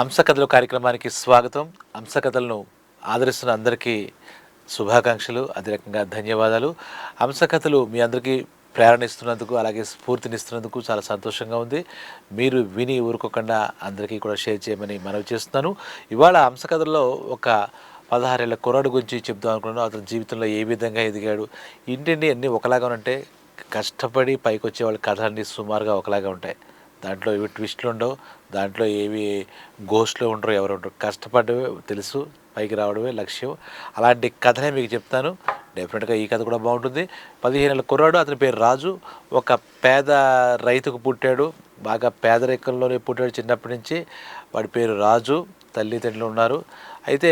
హంసకథలు కార్యక్రమానికి స్వాగతం. హంసకథలను ఆదరిస్తున్న అందరికీ శుభాకాంక్షలు. అదే రకంగా ధన్యవాదాలు. హంసకథలు మీ అందరికీ ప్రేరణ ఇస్తున్నందుకు అలాగే స్ఫూర్తినిస్తున్నందుకు చాలా సంతోషంగా ఉంది. మీరు విని ఊరుకోకుండా అందరికీ కూడా షేర్ చేయమని మనవి చేస్తున్నాను. ఇవాళ హంసకథల్లో ఒక పదహారేళ్ళ కుర్రాడు గురించి చెప్దాం అనుకున్నాను. అతని జీవితంలో ఏ విధంగా ఎదిగాడు ఇంటిని అన్నీ ఒకలాగా ఉంటే కష్టపడి పైకి వచ్చే వాళ్ళ కథలన్నీ సుమారుగా ఒకలాగా ఉంటాయి. దాంట్లో ఏవి ట్విస్ట్లు ఉండవు. దాంట్లో ఏవి గోస్ట్లో ఉండరు ఎవరు ఉండరు. కష్టపడమే తెలుసు పైకి రావడమే లక్ష్యం. అలాంటి కథనే మీకు చెప్తాను. డెఫినెట్గా ఈ కథ కూడా బాగుంటుంది. పదిహేను నెలల కుర్రాడు అతని పేరు రాజు. ఒక పేద రైతుకు పుట్టాడు. బాగా పేదరికంలోనే పుట్టాడు చిన్నప్పటి నుంచి. వాడి పేరు రాజు. తల్లిదండ్రులు ఉన్నారు. అయితే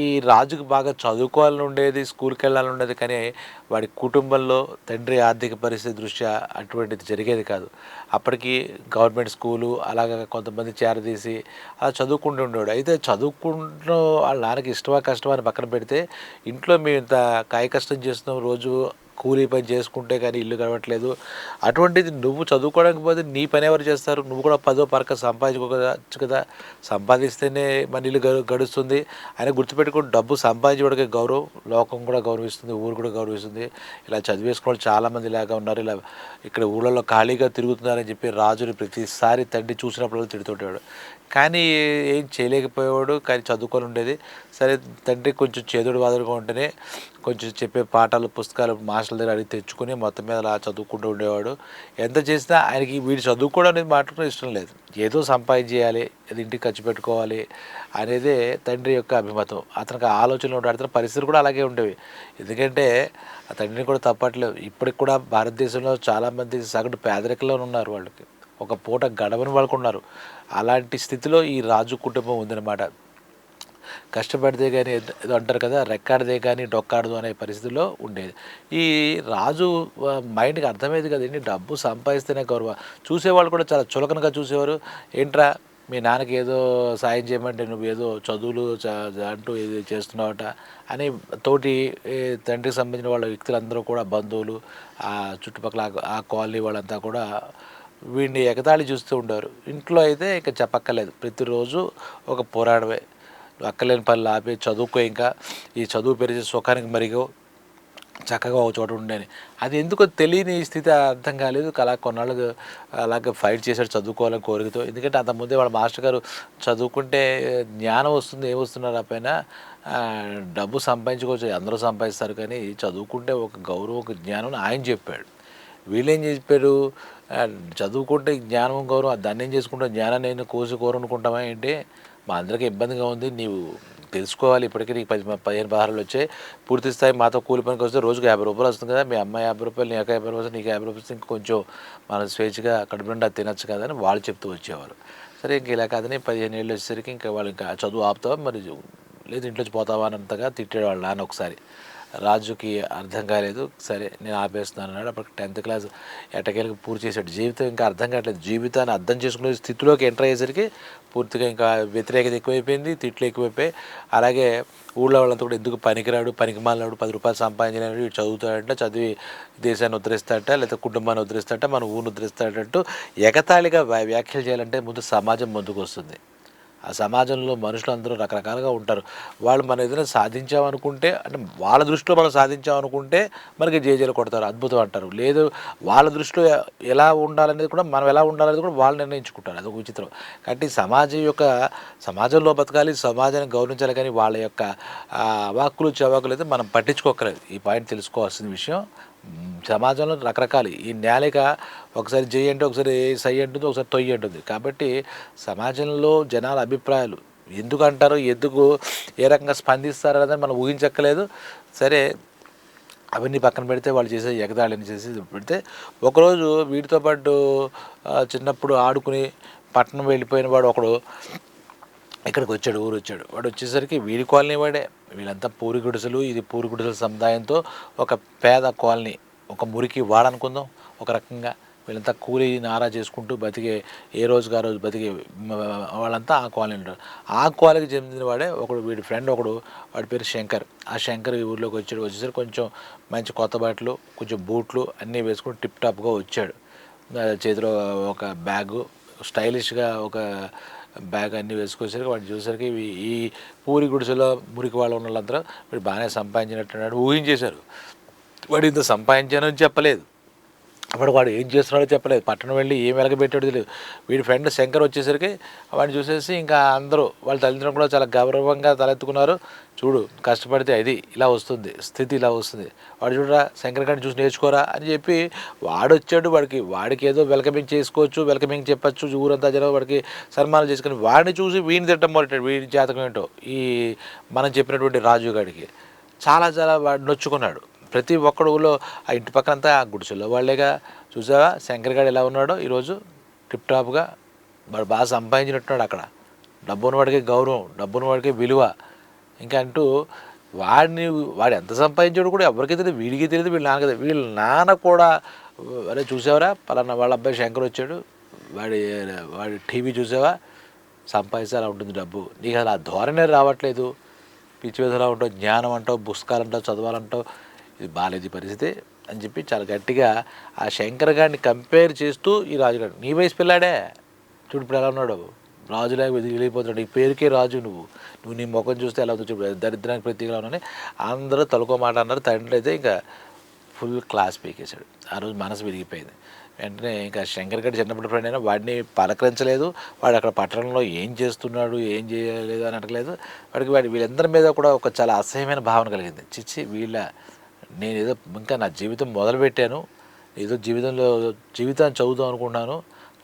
ఈ రాజుకు బాగా చదువుకోవాలని ఉండేది స్కూల్కి వెళ్ళాలని ఉండేది కానీ వాడి కుటుంబంలో తండ్రి ఆర్థిక పరిస్థితి దృష్ట్యా అటువంటిది జరిగేది కాదు. అప్పటికి గవర్నమెంట్ స్కూలు అలాగ కొంతమంది చేరదీసి అలా చదువుకుంటూ ఉండేవాడు. అయితే చదువుకుంటూ వాళ్ళ నాన్నకి ఇష్టమా కష్టమా అని పక్కన పెడితే ఇంట్లో మేము ఇంత కాయ కష్టం చేస్తున్నాం రోజు కూలీ పని చేసుకుంటే కానీ ఇల్లు గడవట్లేదు. అటువంటిది నువ్వు చదువుకోవడానికి పోతే నీ పని ఎవరు చేస్తారు? నువ్వు కూడా పదో పరక సంపాదించుకోవచ్చు కదా. సంపాదిస్తేనే మన ఇల్లు గడుస్తుంది. ఆయన గుర్తుపెట్టుకుని డబ్బు సంపాదించడానికి గౌరవం. లోకం కూడా గౌరవిస్తుంది ఊరు కూడా గౌరవిస్తుంది. ఇలా చదివేసుకోవడం చాలామంది ఇలాగా ఉన్నారు. ఇలా ఇక్కడ ఊళ్ళలో ఖాళీగా తిరుగుతున్నారని చెప్పి రాజుని ప్రతిసారి తండ్రి చూసినప్పుడు తిడుతుంటాడు. కానీ ఏం చేయలేకపోయేవాడు కానీ చదువుకొని ఉండేది. సరే తండ్రి కొంచెం చేదుడు బాధలుగా ఉంటేనే కొంచెం చెప్పే పాఠాలు పుస్తకాలు మాస్టర్ల దగ్గర అడిగి తెచ్చుకుని మొత్తం మీద అలా చదువుకుంటూ ఉండేవాడు. ఎంత చేసినా ఆయనకి వీడు చదువుకోవడం అనేది మాత్రం ఇష్టం లేదు. ఏదో సంపాదించేయాలి అది ఇంటికి ఖర్చు పెట్టుకోవాలి అనేదే తండ్రి యొక్క అభిమతం. అతనికి ఆలోచనలు ఉండాడుతున్న పరిస్థితులు కూడా అలాగే ఉండేవి. ఎందుకంటే ఆ తండ్రిని కూడా తప్పట్లేదు. ఇప్పటికి కూడా భారతదేశంలో చాలామంది సగటు పేదరికంలో ఉన్నారు వాళ్ళకి. ఒక పూట గడవని వాళ్ళకు ఉన్నారు అలాంటి స్థితిలో ఈ రాజు కుటుంబం ఉందన్నమాట. కష్టపడితే కానీ ఏదో అంటారు కదా రెక్కాడితే కానీ డొక్కాడదు అనే పరిస్థితిలో ఉండేది. ఈ రాజు మైండ్కి అర్థమయ్యేది కదండి డబ్బు సంపాదిస్తేనే గౌరవ. చూసేవాళ్ళు కూడా చాలా చులకనగా చూసేవారు. ఏంట్రా మీ నాన్నకి ఏదో సాయం చేయమంటే నువ్వు ఏదో చదువులు చ- అంటూ ఇది చేస్తున్నావట అని తోటి తండ్రికి సంబంధించిన వాళ్ళ వ్యక్తులందరూ కూడా బంధువులు ఆ చుట్టుపక్కల ఆ కాలనీ వాళ్ళంతా కూడా వీడిని ఎగతాళి చూస్తూ ఉండేవారు ఇంట్లో అయితే ఇక చెప్పక్కర్లేదు. ప్రతిరోజు ఒక పోరాడమే అక్కలేని పనులు ఆపి చదువుకో ఇంకా. ఈ చదువు పెరిగే సుఖానికి మరిగో. చక్కగా ఒక చోట ఉండేని. అది ఎందుకో తెలియని స్థితి అర్థం కాలేదు. అలా కొన్నాళ్ళు అలాగే ఫైట్ చేశాడు చదువుకోవాలని కోరికతో. ఎందుకంటే అంతకుముందే వాళ్ళ మాస్టర్ గారు చదువుకుంటే జ్ఞానం వస్తుంది ఏమొస్తున్నారు ఆ పైన? డబ్బు సంపాదించుకోవచ్చు అందరూ సంపాదిస్తారు కానీ చదువుకుంటే ఒక గౌరవం ఒక జ్ఞానం ఆయన చెప్పాడు. వీళ్ళేం చెప్పారు? చదువుకుంటే జ్ఞానం గౌరవం దాన్ని ఏం చేసుకుంటావు? జ్ఞానాన్ని నేను కోసి కోరనుకుంటామా ఏంటి? మా అందరికీ ఇబ్బందిగా ఉంది. నీవు తెలుసుకోవాలి. ఇప్పటికీ నీకు పది పదిహేను పదహారులు వచ్చాయి. పూర్తి స్థాయి మాతో కూలి పనికి వస్తే రోజుకు యాభై రూపాయలు వస్తుంది కదా? మీ అమ్మాయి యాభై రూపాయలు నీకు యాభై రూపాయలు నీకు యాభై రూపాయలు ఇంకా కొంచెం మనం స్వేచ్ఛగా కడుపు నిండా తినచ్చు కదా అని వాళ్ళు చెప్తూ వచ్చేవారు సరే ఇంక ఇలా కాదని పదిహేను ఏళ్ళు వచ్చేసరికి ఇంకా వాళ్ళు ఇంకా చదువు ఆపుతావా? మరి లేదు ఇంట్లోంచి పోతావా అని అంతగా తిట్టేవాళ్ళు నాన్న ఒకసారి. రాజుకి అర్థం కాలేదు. సరే నేను ఆపేస్తున్నాను అన్నాడు. అప్పటికి టెన్త్ క్లాస్ ఎటకేలకు పూర్తి చేశాడు. జీవితం ఇంకా అర్థం కావట్లేదు. జీవితాన్ని అర్థం చేసుకునే స్థితిలోకి ఎంటర్ అయ్యేసరికి పూర్తిగా ఇంకా వ్యతిరేకత ఎక్కువైపోయింది తిట్లు ఎక్కువైపోయి అలాగే ఊళ్ళో వాళ్ళంతా కూడా ఎందుకు పనికిరాడు పనికి మాలినాడు పది రూపాయలు సంపాదించినాడు చదువుతాడంట చదివి దేశాన్ని ఉద్ధరిస్తాడట లేకపోతే కుటుంబాన్ని ఉద్ధరిస్తాడట మన ఊరిని ఉద్ధరిస్తాడంటూ ఎగతాళిగా వ్యా- వ్యాఖ్యలు చేయాలంటే ముందు సమాజం ముందుకు వస్తుంది. ఆ సమాజంలో మనుషులు అందరూ రకరకాలుగా ఉంటారు. వాళ్ళు మనం ఏదైనా సాధించామనుకుంటే అంటే వాళ్ళ దృష్టిలో మనం సాధించామనుకుంటే మనకి జేజేలు కొడతారు అద్భుతం అంటారు. లేదు వాళ్ళ దృష్టిలో ఎలా ఉండాలనేది కూడా మనం ఎలా ఉండాలనేది కూడా వాళ్ళు నిర్ణయించుకుంటారు. అదొక విచిత్రం. కాబట్టి సమాజం యొక్క సమాజంలో బతకాలి సమాజాన్ని గౌరవించాలి కానీ వాళ్ళ యొక్క వాక్కులు అవాక్కులు చవాకులు అయితే మనం పట్టించుకోకలేదు ఈ పాయింట్ తెలుసుకోవాల్సిన విషయం. సమాజంలో రకరకాలు. ఈ నేలిక ఒకసారి జై అంటే ఒకసారి సై అంటుంది ఒకసారి తొయ్యి అంటుంది. కాబట్టి సమాజంలో జనాల అభిప్రాయాలు ఎందుకు అంటారు ఎందుకు ఏ రకంగా స్పందిస్తారు అనేది మనం ఊహించక్కలేదు సరే అవన్నీ పక్కన పెడితే వాళ్ళు చేసే ఎగదాళిని చేసి పెడితే ఒకరోజు వీటితో పాటు చిన్నప్పుడు ఆడుకుని పట్టణం వెళ్ళిపోయిన వాడు ఒకడు ఇక్కడికి వచ్చాడు ఊరు వచ్చాడు వాడు వచ్చేసరికి వీడి కాలనీ వాడే. వీళ్ళంతా పూరి గుడిసెలు ఇది పూరి గుడిసెల సముదాయంతో ఒక పేద కాలనీ ఒక మురికి వాడనుకుందాం. ఒక రకంగా వీళ్ళంతా కూలి నారా చేసుకుంటూ బతికే ఏ రోజుకి ఆ రోజు బతికే వాళ్ళంతా ఆ కాలనీ ఉంటారు ఆ కాలనీకి చెందిన వాడే ఒకడు వీడి ఫ్రెండ్ ఒకడు వాడి పేరు శంకర్. ఆ శంకర్ ఈ ఊర్లోకి వచ్చాడు. వచ్చేసరికి కొంచెం మంచి కొత్త బట్టలు కొంచెం బూట్లు అన్నీ వేసుకుని టిప్ టాప్గా వచ్చాడు. చేతిలో ఒక బ్యాగు స్టైలిష్గా ఒక బ్యాగ్ అన్నీ వేసుకొచ్చేసరికి వాడిని చూసేసరికి ఈ పూరి గుడిసెలో మురికి వాళ్ళు ఉన్న వాళ్ళందరూ వీడు బాగానే సంపాదించినట్టున్నాడు ఊహించేశారు. వాడు ఇంత సంపాదించానని చెప్పలేదు. అప్పుడు వాడు ఏం చేస్తున్నాడో చెప్పలేదు. పట్టణం వెళ్ళి ఏం వెలగబెట్టాడో తెలియదు. వీడి ఫ్రెండ్ శంకర్ వచ్చేసరికి వాడిని చూసేసి ఇంకా అందరూ వాళ్ళ తల్లిదండ్రులు కూడా చాలా గౌరవంగా తలెత్తుకున్నారు. చూడు కష్టపడితే అది ఇలా వస్తుంది స్థితి ఇలా వస్తుంది. వాడు చూడరా శంకర్ గారిని చూసి నేర్చుకోరా అని చెప్పి వాడు వచ్చాడు వాడికి. వాడికి ఏదో వెల్కమింగ్ చేసుకోవచ్చు వెల్కమింగ్ చెప్పచ్చు ఊరంతా జనం వాడికి సన్మానం చేసుకుని వాడిని చూసి వీడిని తిట్టడం మొదలెట్టాడు. వీడి జాతకం ఏంటో? ఈ మనం చెప్పినటువంటి రాజు గారికి చాలా చాలా వాడు నొచ్చుకున్నాడు. ప్రతి ఒక్కడులో ఆ ఇంటి పక్కనంతా ఆ గుడిసెల్లో వాళ్ళేగా చూసావా? శంకర్గాడు ఎలా ఉన్నాడో? ఈరోజు టిప్ టాప్గా వాడు బాగా సంపాదించినట్టున్నాడు అక్కడ. డబ్బున్న వాడికి గౌరవం డబ్బున్న వాడికి విలువ. ఇంకా అంటూ వాడిని వాడు ఎంత సంపాదించాడు కూడా ఎవరికీ తెలియదు వీడికి తెలియదు వీళ్ళ నాన్నకి తెలియదు. వీళ్ళ నాన్న కూడా అరే చూసావరా? పలానా వాళ్ళ అబ్బాయి శంకర్ వచ్చాడు. వాడి వాడి టీవీ చూసావా? సంపాదిస్తే అలా ఉంటుంది డబ్బు. నీకు అసలు ఆ ధోరణే రావట్లేదు. పిచ్చివేదలా ఉంటావు జ్ఞానం అంటావు పుస్తకాలు అంటావు చదవాలంటావు. ఇది బాలేది ఈ పరిస్థితి అని చెప్పి చాలా గట్టిగా ఆ శంకర్ గారిని కంపేర్ చేస్తూ ఈ రాజుగారు నీ వయసు పిల్లాడే. చూడు ఇప్పుడు ఎలా ఉన్నాడు రాజులాగా వెళ్ళిపోతున్నాడు. ఈ పేరుకే రాజు నువ్వు. నువ్వు నీ ముఖం చూస్తే ఎలా అవుతుంది చూడు దరిద్రానికి ప్రతీకలా ఉన్నాని అందరూ తలుకో మాట అన్నారు. తండ్రి అయితే ఇంకా ఫుల్ క్లాస్ పీకేశాడు. ఆ రోజు మనసు విరిగిపోయింది. వెంటనే ఇంకా శంకర్ గడ్డి చిన్నప్పటి ఫ్రెండ్ అయినా వాడిని పలకరించలేదు. వాడు అక్కడ పట్టణంలో ఏం చేస్తున్నాడు ఏం చేయలేదు అని అడగలేదు. వాడికి వాడి వీళ్ళందరి మీద కూడా ఒక చాలా అసహ్యమైన భావన కలిగింది. చిచ్చి వీళ్ళ నేను ఏదో ఇంకా నా జీవితం మొదలుపెట్టాను. ఏదో జీవితంలో జీవితాన్ని చదువుదాం అనుకున్నాను.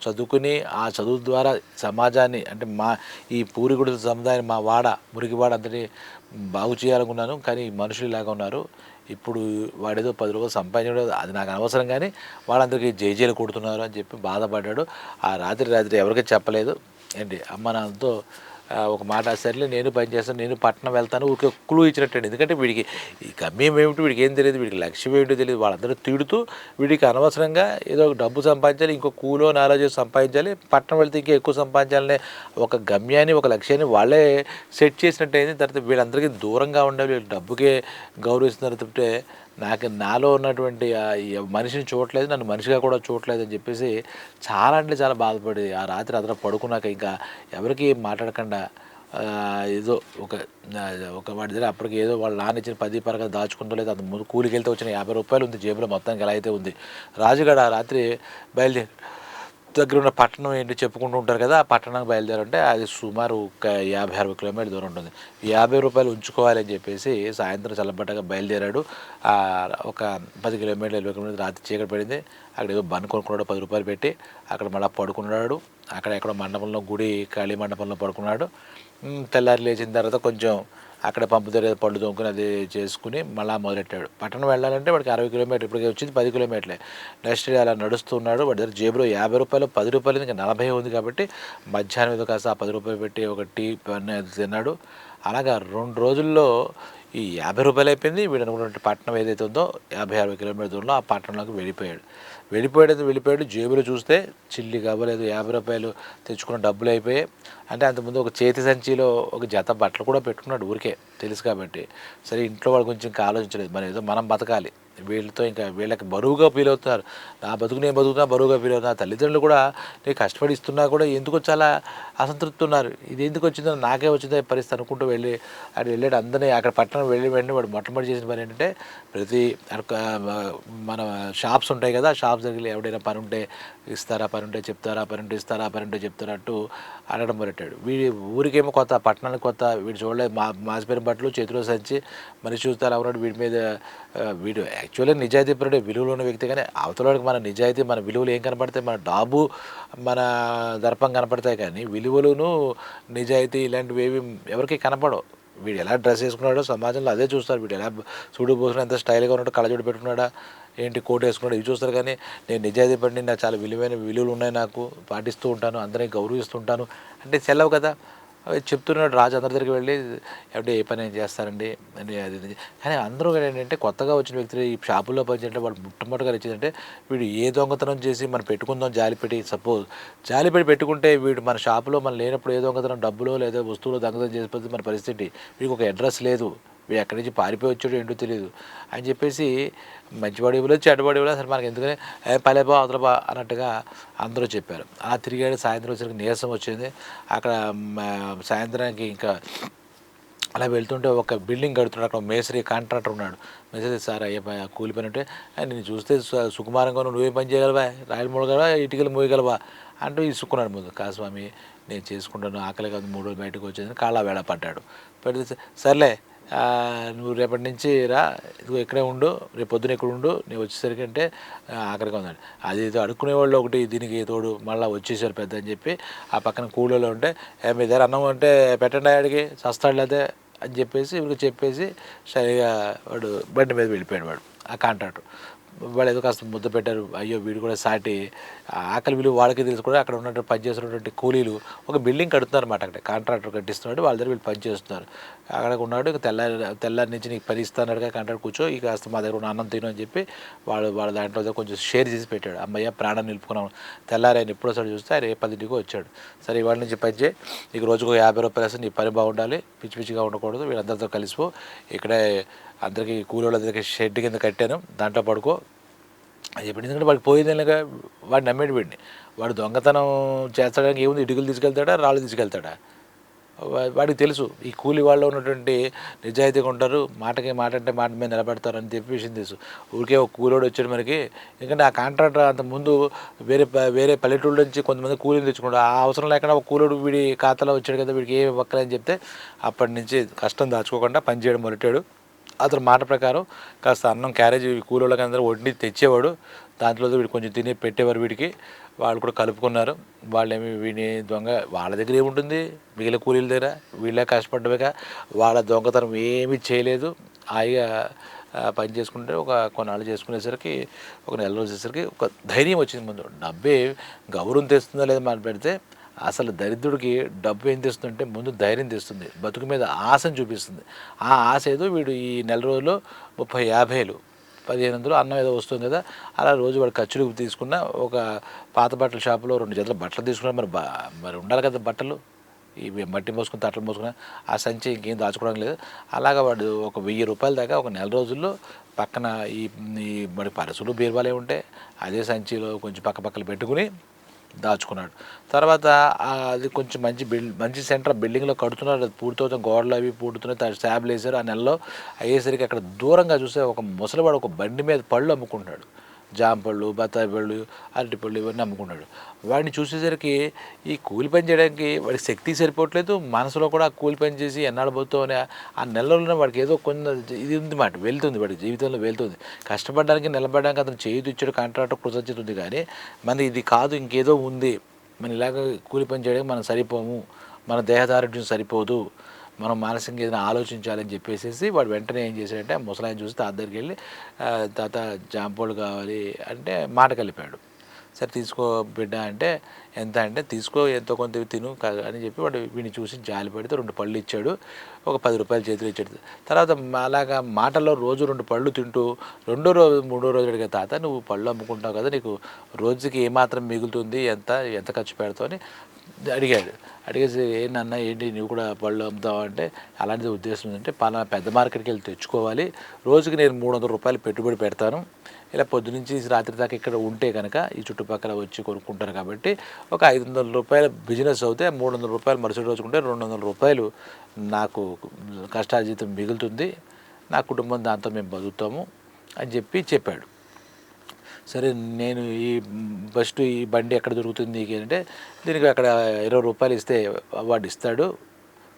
చదువుకుని ఆ చదువు ద్వారా సమాజాన్ని అంటే మా ఈ పూరిగుడి సముదాయం మా వాడ మురికివాడ అంతటి బాగు చేయాలనుకున్నాను. కానీ ఈ మనుషులు ఇలాగ ఉన్నారు. ఇప్పుడు వాడేదో పది రూపాయలు సంపాదించడం అది నాకు అనవసరం కానీ వాళ్ళందరికీ జైజీలు కొడుతున్నారు అని చెప్పి బాధపడ్డాడు. ఆ రాత్రి రాత్రి ఎవరికీ చెప్పలేదు. ఏంటి? అమ్మ నాన్నతో ఒక మాట సర్లే నేను పని చేస్తాను నేను పట్టణం వెళ్తాను ఊరికే క్లూ ఇచ్చినట్టు ఎందుకంటే వీడికి ఈ గమ్యం ఏమిటి వీడికి ఏం తెలియదు వీడికి లక్ష్యం ఏమిటో తెలియదు. వాళ్ళందరూ తిడుతూ వీడికి అనవసరంగా ఏదో ఒక డబ్బు సంపాదించాలి ఇంకో కూలో నాలో చేసి సంపాదించాలి. పట్టణం వెళ్తే ఇంకా ఎక్కువ సంపాదించాలనే ఒక గమ్యాన్ని ఒక లక్ష్యాన్ని వాళ్ళే సెట్ చేసినట్టయింది. తర్వాత వీళ్ళందరికీ దూరంగా ఉండాలి వీళ్ళు డబ్బుకే గౌరవిస్తున్నారు. తప్పితే నాకు నాలో ఉన్నటువంటి మనిషిని చూడట్లేదు నన్ను మనిషిగా కూడా చూడట్లేదు అని చెప్పేసి చాలా అంటే చాలా బాధపడి ఆ రాత్రి అతను పడుకున్నాక ఇంకా ఎవరికి మాట్లాడకుండా ఏదో ఒక ఒక వాడి దగ్గర అప్పటికి ఏదో వాళ్ళ నాన్న ఇచ్చిన పది పరగా దాచుకుంటూ లేదు అంత ముందు కూలికి వెళ్తే వచ్చిన యాభై రూపాయలు ఉంది జేబులో మొత్తానికి ఎలా అయితే ఉంది. రాజుగాడు ఆ రాత్రి బయలుదేరి దగ్గర ఉన్న పట్టణం ఏంటి చెప్పుకుంటూ ఉంటారు కదా ఆ పట్టణానికి బయలుదేరంటే అది సుమారు ఒక యాభై అరవై కిలోమీటర్ దూరం ఉంటుంది. యాభై రూపాయలు ఉంచుకోవాలని చెప్పేసి సాయంత్రం చల్లబట్టగా బయలుదేరాడు. ఒక పది కిలోమీటర్లు ఇరవై కిలోమీటర్లు రాత్రి చీకటి పడింది. అక్కడ ఏదో బన్ కొనుక్కున్నాడు పది రూపాయలు పెట్టి. అక్కడ మళ్ళీ పడుకున్నాడు. అక్కడ ఎక్కడో మండపంలో గుడి ఖాళీ మండపంలో పడుకున్నాడు. తెల్లారి లేచిన తర్వాత కొంచెం అక్కడ పంపు దగ్గర పళ్ళు తోముకుని అది చేసుకుని మళ్ళా మొదలెట్టాడు. పట్టణం వెళ్ళాలంటే వాడికి అరవై కిలోమీటర్ ఇప్పటికే వచ్చింది పది కిలోమీటర్లే. నెక్స్ట్ డే అలా నడుస్తున్నాడు వాడి దగ్గర జేబులో యాభై రూపాయలు పది రూపాయలు ఇంకా నలభై ఉంది కాబట్టి మధ్యాహ్నం ఏదో కాస్త ఆ పది రూపాయలు పెట్టి ఒక టీ పన్ను తిన్నాడు. అలాగా రెండు రోజుల్లో ఈ యాభై రూపాయలు అయిపోయింది. వీడు అనుకున్నటువంటి పట్టణం ఏదైతే ఉందో యాభై అరవై కిలోమీటర్ దూరంలో ఆ పట్టణంలోకి వెళ్ళిపోయాడు. వెళ్ళిపోయాడు వెళ్ళిపోయాడు. జేబులో చూస్తే చిల్లి అవ్వలేదు యాభై రూపాయలు తెచ్చుకున్న డబ్బులు అయిపోయాయి. అంటే అంతకుముందు ఒక చేతి సంచిలో ఒక జత బట్టలు కూడా పెట్టుకున్నాడు ఊరికే తెలుసు కాబట్టి. సరే ఇంట్లో వాళ్ళు కొంచెం ఇంకా ఆలోచించలేదు. మరి ఏదో మనం బతకాలి. వీళ్ళతో ఇంకా వీళ్ళకి బరువుగా ఫీల్ అవుతున్నారు నా బతుకు నేను బతుకుతున్నా బరువుగా ఫీల్ అవుతున్నా తల్లిదండ్రులు కూడా నేను కష్టపడి ఇస్తున్నా కూడా ఎందుకు చాలా అసంతృప్తి ఉన్నారు. ఇది ఎందుకు వచ్చిందో నాకే వచ్చిందో పరిస్థితి అనుకుంటూ వెళ్ళి అక్కడ వెళ్ళాడు అందరినీ. అక్కడ పట్టణం వెళ్ళి వెంటనే వాడు మొట్టమొదటి చేసిన పని ఏంటంటే ప్రతి మన షాప్స్ ఉంటాయి కదా షాప్స్ దగ్గర ఎవడైనా పని ఉంటే ఇస్తారా పని ఉంటే చెప్తారా పని ఉంటే ఇస్తారా పని ఉంటే చెప్తారా అంటూ అడగడం మొదలెట్టాడు. వీడి ఊరికేమో కొత్త పట్టణానికి కొత్త వీడు చూడలేదు. మా మాసిపోయిన బట్టలు చేతిలో సంచి మనిషి చూస్తే అలా ఉన్నాడు వీడి మీద వీడు యాక్చువల్గా నిజాయితీపరుడే విలువలు ఉన్న వ్యక్తి కానీ అవతలకి మన నిజాయితీ మన విలువలు ఏం కనపడతాయి మన డాబు మన దర్పం కనపడతాయి కానీ విలువలును నిజాయితీ ఇలాంటివి ఏవి ఎవరికి కనపడవు. వీడు ఎలా డ్రెస్ వేసుకున్నాడో సమాజంలో అదే చూస్తారు. వీడు ఎలా సూడు పోసుకుని ఎంత స్టైల్గా ఉన్నాడో కళ్ళజోడు పెట్టుకున్నాడా ఏంటి కోట్ వేసుకున్నాడు ఇవి చూస్తారు. కానీ నేను నిజాయితీ పడిన నాకు చాలా విలువైన విలువలు ఉన్నాయి నాకు పాటిస్తూ ఉంటాను అందరినీ గౌరవిస్తుంటాను అంటే సెలవు కదా. చెప్తున్నాడు రాజు అందరి దగ్గరికి వెళ్ళి ఎవడే ఏ పని ఏం చేస్తారండి. అని అది కానీ అందరూ కూడా ఏంటంటే కొత్తగా వచ్చిన వ్యక్తులు ఈ షాపుల్లో పనిచేయంటే వాళ్ళు మొట్టమొదటిగా ఇచ్చిందంటే వీడు ఏ దొంగతనం చేసి మనం పెట్టుకుందాం జాలిపెట్టి సపోజ్ జాలిపెట్టి పెట్టుకుంటే వీడు మన షాపులో మనం లేనప్పుడు ఏ దొంగతనం డబ్బులో లేదా వస్తువులో దొంగతనం చేసిపోతే మన పరిస్థితి వీడికి ఒక అడ్రస్ లేదు. వీడు ఎక్కడి నుంచి పారిపోయి వచ్చాడు ఏంటో తెలియదు అని చెప్పేసి మంచివాడు ఇవ్వలేదు చెడ్డవాడు ఇవ్వలేదు అసలు మనకి ఎందుకని పలేబా అవతల బా అన్నట్టుగా అందరూ చెప్పారు. ఆ తిరిగాడు సాయంత్రం వచ్చేసరికి నీరసం వచ్చింది. అక్కడ సాయంత్రానికి ఇంకా అలా వెళ్తుంటే ఒక బిల్డింగ్ కడుతున్నాడు. అక్కడ మేస్త్రి కాంట్రాక్టర్ ఉన్నాడు. మేస్త్రి సార్ అయ్యే కూలిపోయిన కూలి నేను చూస్తే సు- సుకుమారంగా ఉన్నావు, నువ్వే పని చేయగలవా? రాయలు మూడగలవా ఇటుకలు మూయగలవా? అంటూ ఇసుకున్నాడు ముందు. కాస్వామి నేను చేసుకుంటాను ఆకలి కాదు మూడు రోజులు బయటకు వచ్చేది కాళ్ళ వేళ పడ్డాడు. పెడితే సర్లే నువ్వు రేపటి నుంచి రా ఇదిగో ఇక్కడే ఉండు రేపు పొద్దున ఇక్కడ ఉండు నేను వచ్చేసరికి అంటే ఆఖరిగా ఉందండి అది ఏదో అడుక్కునే వాళ్ళు ఒకటి దీనికి తోడు మళ్ళీ వచ్చేసారు పెద్ద అని చెప్పి ఆ పక్కన కూలీలో ఉంటే "ఏ, మీ దగ్గర అన్నం అంటే పెట్టండి ఆడికి చస్తాడు లేదా అని చెప్పేసి ఇవి చెప్పేసి సరిగా వాడు బండి మీద వెళ్ళిపోయాడు వాడు ఆ కాంట్రాక్టర్. వాళ్ళు ఏదో కాస్త ముద్ద పెట్టారు అయ్యో వీడు కూడా సాటి. ఆకలి విలువ వాళ్ళకి తెలుసు కూడా అక్కడ ఉన్నటువంటి పనిచేస్తున్నటువంటి కూలీలు ఒక బిల్డింగ్ కడుతున్నారు అన్నమాట అక్కడ. కాంట్రాక్టర్ కట్టిస్తున్నాడు వాళ్ళ దగ్గర వీళ్ళు పనిచేస్తున్నారు అక్కడ ఉన్నాడు తెల్లారి తెల్లారి నుంచి నీకు పని ఇస్తానడుగా కాంట్రాక్ట్ కూర్చో ఇక కాస్త మా దగ్గర ఉన్న అన్నం తిను అని చెప్పి వాళ్ళు వాళ్ళ దాంట్లో కొంచెం షేర్ చేసి పెట్టాడు. అమ్మయ్య ప్రాణం నిలుపుకున్నాం. తెల్లారి ఆయన ఎప్పుడు వస్తాడు చూస్తే ఆయన ఏ పదింటికి వచ్చాడు. సరే ఇవాళ నుంచి పని చేయి. నీకు రోజుకు యాభై రూపాయలు వేస్తే నీ పని బాగుండాలి. పిచ్చి పిచ్చిగా ఉండకూడదు. వీళ్ళందరితో కలిసిపో. ఇక్కడే అందరికీ కూలీళ్ళందరికీ షెడ్ కింద కట్టాను. దాంట్లో పడుకో. అని చెప్పి ఎందుకంటే వాడికి పోయిందేలాగా వాడు నమ్మేడు వీడిని వాడు దొంగతనం చేస్తాడానికి ఏముంది? ఇటుకలు తీసుకెళ్తాడా? రాళ్ళు తీసుకెళ్తాడా? వా- వాడికి తెలుసు. ఈ కూలి వాళ్ళు ఉన్నటువంటి నిజాయితీగా ఉంటారు. మాటకి మాట అంటే మాట మీద నిలబెడతారు అని చెప్పి విషయం తెలుసు. ఊరికే ఒక కూలోడు వచ్చాడు మనకి. ఎందుకంటే ఆ కాంట్రాక్టర్ అంత ముందు వేరే వేరే పల్లెటూళ్ళ నుంచి కొంతమంది కూలీని తెచ్చుకుంటారు ఆ అవసరం లేకుండా ఒక కూలోడు వీడి ఖాతాలో వచ్చాడు కదా వీడికి ఏమి ఇవ్వక్కలని చెప్తే అప్పటి నుంచి కష్టం దాచుకోకుండా పనిచేయడం మొదలెట్టాడు అతని మాట ప్రకారం కాస్త అన్నం క్యారేజ్ కూలోళ్ళకి అందరూ వండి తెచ్చేవాడు. దాంట్లో వీడు కొంచెం తిని పెట్టేవారు వీడికి. వాళ్ళు కూడా కలుపుకున్నారు. వాళ్ళేమి వీడిని దొంగ వాళ్ళ దగ్గర ఏముంటుంది? మిగిలిన కూలీల దగ్గర? వీళ్ళే కష్టపడ్డవిగా? వాళ్ళ దొంగతనం ఏమీ చేయలేదు. హాయిగా పని చేసుకుంటే ఒక కొన్నాళ్ళు చేసుకునేసరికి ఒక నెల రోజు వచ్చేసరికి ఒక ధైర్యం వచ్చింది ముందు. డబ్బే గౌరవం తెస్తుందా లేదా మనం పెడితే అసలు దరిద్రుడికి డబ్బు ఏం తెస్తుందంటే ముందు ధైర్యం తెస్తుంది. బతుకు మీద ఆశను చూపిస్తుంది. ఆ ఆశ ఏదో వీడు ఈ నెల రోజుల్లో ముప్పై యాభైలు పదిహేను వందలు అన్నం ఏదో వస్తుంది కదా అలా రోజు వాడు ఖర్చులు తీసుకున్న ఒక పాత బట్టల షాపులో రెండు జతల బట్టలు తీసుకున్నా మరి బా మరి ఉండాలి కదా బట్టలు. ఇవి మట్టి మోసుకుని తట్టలు మోసుకుని ఆ సంచి ఇంకేం దాచుకోవడం లేదు. అలాగా వాడు ఒక వెయ్యి రూపాయల దాకా ఒక నెల రోజుల్లో పక్కన ఈ ఈ మరి పరసులు బీరువాలే ఉంటే అదే సంచిలో కొంచెం పక్క పక్కలు పెట్టుకుని దాచుకున్నాడు. తర్వాత అది కొంచెం మంచి బిల్ మంచి సెంటర్ బిల్డింగ్లో కడుతున్నారు. అది పూర్తవుతాం గోడలు అవి పూడుతున్నాయి. స్లాబ్లు వేసారు ఆ నెలలో అయ్యేసరికి అక్కడ దూరంగా చూస్తే ఒక ముసలివాడు ఒక బండి మీద పళ్ళు అమ్ముకుంటాడు జాంపళ్ళు బత్తాయి పళ్ళు అరటిపళ్ళు ఇవన్నీ అమ్ముకున్నాడు. వాడిని చూసేసరికి ఈ కూలి పని చేయడానికి వాడికి శక్తి సరిపోవట్లేదు మనసులో కూడా కూలి పని చేసి ఎన్నాళ్ళు పోతావు ఆ నెలలోనే వాడికి ఏదో కొంత ఇది ఉంది మాట వెళ్తుంది వాడి జీవితంలో వెళ్తుంది. కష్టపడడానికి నిలబడడానికి అతను చేయుతూ ఇచ్చాడు కాంట్రాక్టర్ కృతజ్ఞత ఉంది కానీ మన ఇది కాదు ఇంకేదో ఉంది. మన ఇలాగ కూలి పని చేయడానికి మనం సరిపోము మన దేహదారుఢ్యం సరిపోదు. మనం మానసికంగా ఏదైనా ఆలోచించాలని చెప్పేసి వాడు వెంటనే ఏం చేశాడంటే ఆ ముసలాయన చూసి తాత దగ్గరికి వెళ్ళి తాత జాంపళ్ళు కావాలి అంటే మాట కలిపాడు. సరే తీసుకో బిడ్డ అంటే ఎంత అంటే తీసుకో ఎంతో కొంత తిను అని చెప్పి వాడు వీడిని చూసి జాలి పెడితే రెండు పళ్ళు ఇచ్చాడు. ఒక పది రూపాయలు చేతిలో ఇచ్చాడు. తర్వాత అలాగా మాటల్లో రోజు రెండు పళ్ళు తింటూ రెండో రోజు మూడో రోజు అడిగే తాత నువ్వు పళ్ళు అమ్ముకుంటావు కదా నీకు రోజుకి ఏమాత్రం మిగులుతుంది? ఎంత? ఎంత ఖర్చు పెడతావు? అని అడిగాడు. అడిగేసి ఏంటన్నా ఏంటి నువ్వు కూడా పళ్ళు అమ్ముతావు? అంటే అలాంటిది ఉద్దేశం ఏంటంటే పలానా పెద్ద మార్కెట్కి వెళ్ళి తెచ్చుకోవాలి. రోజుకి నేను మూడు వందల రూపాయలు పెట్టుబడి పెడతాను. ఇలా పొద్దునుంచి రాత్రి దాకా ఇక్కడ ఉంటే కనుక ఈ చుట్టుపక్కల వచ్చి కొనుక్కుంటారు కాబట్టి ఒక ఐదు వందల రూపాయల బిజినెస్ అవుతే మూడు వందల రూపాయలు మరుసటి రోజుకుంటే రెండు వందల రూపాయలు నాకు కష్టార్జితం మిగులుతుంది. నా కుటుంబం దాంతో మేము బతుకుతాము అని చెప్పి చెప్పాడు. సరే నేను ఈ ఫస్ట్ ఈ బండి ఎక్కడ దొరుకుతుంది? అంటే దీనికి అక్కడ ఇరవై రూపాయలు ఇస్తే వాడు ఇస్తాడు.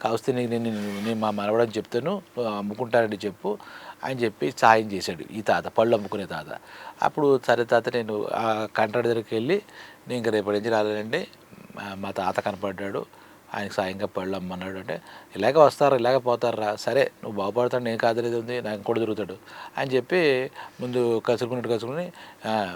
కావస్తే నీకు నేను నేను మా మనవడని చెప్తాను. అమ్ముకుంటానని చెప్పు. అని చెప్పి సాయం చేశాడు ఈ తాత పళ్ళు అమ్ముకునే తాత. అప్పుడు సరే తాత నేను ఆ కాంట్రాక్ట్ దగ్గరికి వెళ్ళి నేను ఇంకా రేపటి నుంచి రాలేదండి. మా తాత కనపడ్డాడు. ఆయనకు సాయంగా పళ్ళు అంటే ఇలాగ వస్తారు ఇలాగ పోతారా సరే నువ్వు బాగుపడతాడు నేను కాదలేదు ఉంది నాకు కూడా దొరుకుతాడు అని చెప్పి ముందు కసురుకున్నట్టు కసురుకుని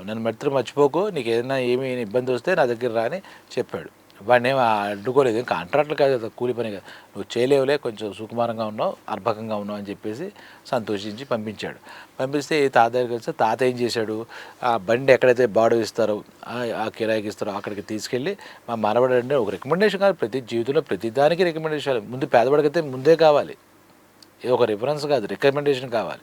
నన్ను మెత్తలు మర్చిపోకు నీకు ఏదైనా ఏమి ఇబ్బంది వస్తే నా దగ్గర రా అని చెప్పాడు. వాడిని ఏం అడ్డుకోలేదు. ఏం కాంట్రాక్ట్లు కాదు కదా కూలి పని కదా. నువ్వు చేయలేవులే కొంచెం సుకుమారంగా ఉన్నావు అర్భకంగా ఉన్నావు అని చెప్పేసి సంతోషించి పంపించాడు. పంపిస్తే ఈ తాతయ్య కలిసి తాత ఏం చేశాడు? ఆ బండి ఎక్కడైతే బాడు ఇస్తారో ఆ- కిరాయికి ఇస్తారో అక్కడికి తీసుకెళ్ళి మా మనవడు అంటే ఒక రికమెండేషన్ కాదు. ప్రతి జీవితంలో ప్రతి దానికి రికమెండేషన్ ముందు పేదవాడికైతే ముందే కావాలి. ఇది ఒక రిఫరెన్స్ కాదు రికమెండేషన్ కావాలి.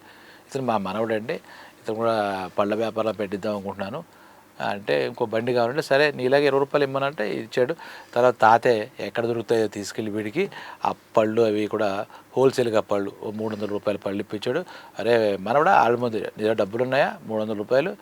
ఇతను మా మనవడండి ఇతను కూడా పళ్ళ వ్యాపారాలు పెట్టిద్దాం అనుకుంటున్నాను. అంటే ఇంకో బండి కావాలంటే సరే నీలాగే ఇరవై రూపాయలు ఇమ్మనంటే ఇచ్చాడు. తర్వాత తాతే ఎక్కడ దొరుకుతాయో తీసుకెళ్ళి వీడికి ఆ పళ్ళు అవి కూడా హోల్సేల్గా పళ్ళు ఓ మూడు వందల రూపాయలు పళ్ళు ఇప్పించాడు. అరే మనవడా ఆళ్ళ ముందు నీలో డబ్బులు ఉన్నాయా? మూడు వందల రూపాయలు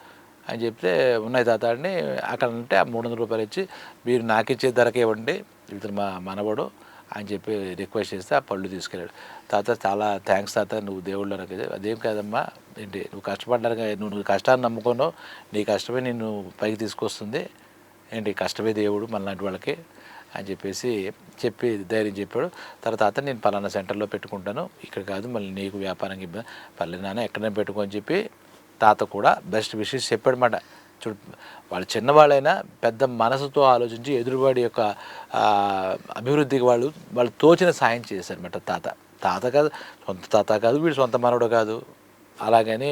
అని చెప్తే ఉన్నాయి తాత అని అక్కడ అంటే ఆ మూడు వందల రూపాయలు ఇచ్చి మీరు నాకు ఇచ్చే ధరకే ఇవ్వండి. ఇతను మా మనవడు. అని చెప్పి రిక్వెస్ట్ చేస్తే ఆ పళ్ళు తీసుకెళ్ళాడు. తాత చాలా థ్యాంక్స్ తాత నువ్వు దేవుళ్ళు నాకు అదేం కాదమ్మా ఏంటి నువ్వు కష్టపడ్డారు నువ్వు నువ్వు కష్టాన్ని నమ్ముకోను నీ కష్టమే నిన్ను పైకి తీసుకొస్తుంది ఏంటి కష్టమే దేవుడు మనలాంటి వాళ్ళకి అని చెప్పేసి చెప్పి ధైర్యం చెప్పాడు. తర్వాత నేను పలానా సెంటర్లో పెట్టుకుంటాను ఇక్కడ కాదు మళ్ళీ నీకు వ్యాపారం ఇబ్బంది పల్లె నాన్న ఎక్కడైనా పెట్టుకో అని చెప్పి తాత కూడా బెస్ట్ విషెస్ చెప్పాడనమాట చూడు వాళ్ళు చిన్నవాళ్ళైనా పెద్ద మనసుతో ఆలోచించి ఎదురువాడి యొక్క అభివృద్ధికి వాళ్ళు వాళ్ళు తోచిన సాయం చేశారన్నమాట తాత. తాత కాదు సొంత తాత కాదు వీడు సొంత మనవడు కాదు. అలాగని